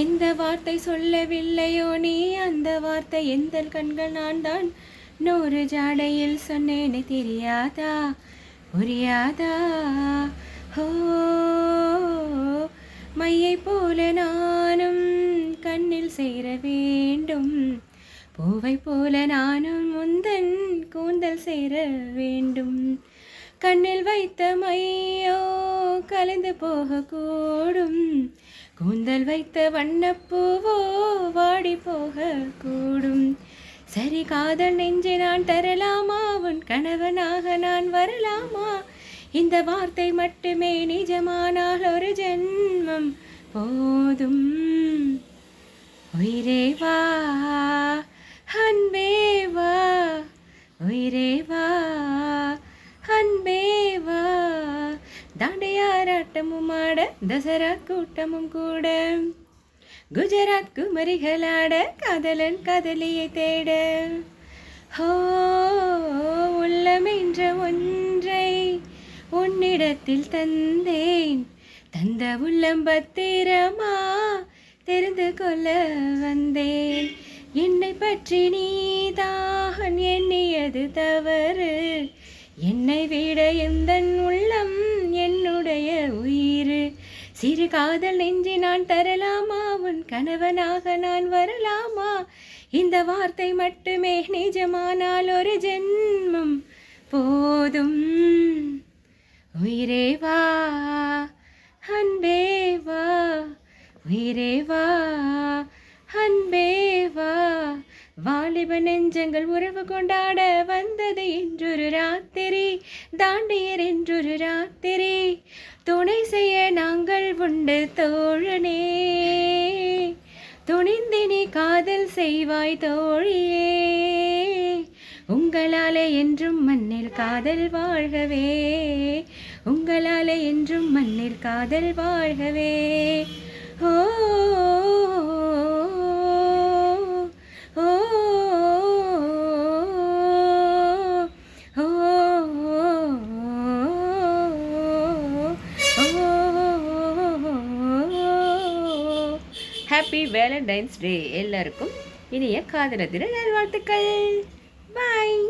எந்த வார்த்தை சொல்லவில்லையோ நீ அந்த வார்த்தை எந்த கண்கள் நான் தான் நூறு ஜாடையில் சொன்னேன்னு தெரியாதா? புரியாதா? ஹோ மையை போல நானும் கண்ணில் சேர வேண்டும். பூவை போல நானும் முந்தன் கூந்தல் சேர வேண்டும். கண்ணில் வைத்த மையோ கலந்து போகக்கூடும். கூந்தல் வைத்த வண்ணப்பூவோ வாடி போக கூடும். சரி காதல் நெஞ்சை நான் தரலாமா? உன் கணவனாக நான் வரலாமா? இந்த வார்த்தை மட்டுமே நிஜமானால் ஒரு ஜென்மம் போதும். உயிரே வா அன்பே வா உயிரே வா அன்பே வா. ஆட்டமும் ஆட தசரா கூட்டமும் கூட. குஜராத் குமரிகளாட காதலன் காதலியை தேட. ஹோ உள்ளமென்ற ஒன்றை உன்னிடத்தில் தந்தேன். தந்த உள்ளம் பத்திரமா தெரிந்து கொள்ள வந்தேன். என்னை பற்றி நீதான் எண்ணியது தவறு. என்னை விட எந்த உள்ளம் என்னுடைய உயிர். சிறு காதல் நெஞ்சி நான் தரலாமா? உன் கணவனாக நான் வரலாமா? இந்த வார்த்தை மட்டுமே நிஜமானால் ஒரு ஜென்மம் போதும். உயிரே வா உயிரேவா வாலிப நெஞ்சங்கள் உறவு கொண்டாட வந்தது என்றொரு ராத்திரி. தாண்டியர் என்றொரு ராத்திரி. துணை செய்ய நாங்கள் உண்டு தோழனே. துணிந்தினி காதல் செய்வாய் தோழியே. உங்களாலே என்றும் மண்ணில் காதல் வாழ்கவே. உங்களாலே என்றும் மண்ணில் காதல் வாழ்கவே. ஹாப்பி வேலண்டைன்ஸ் டே எல்லாருக்கும் இனிய காதல தின நல்வாழ்த்துக்கள். பாய்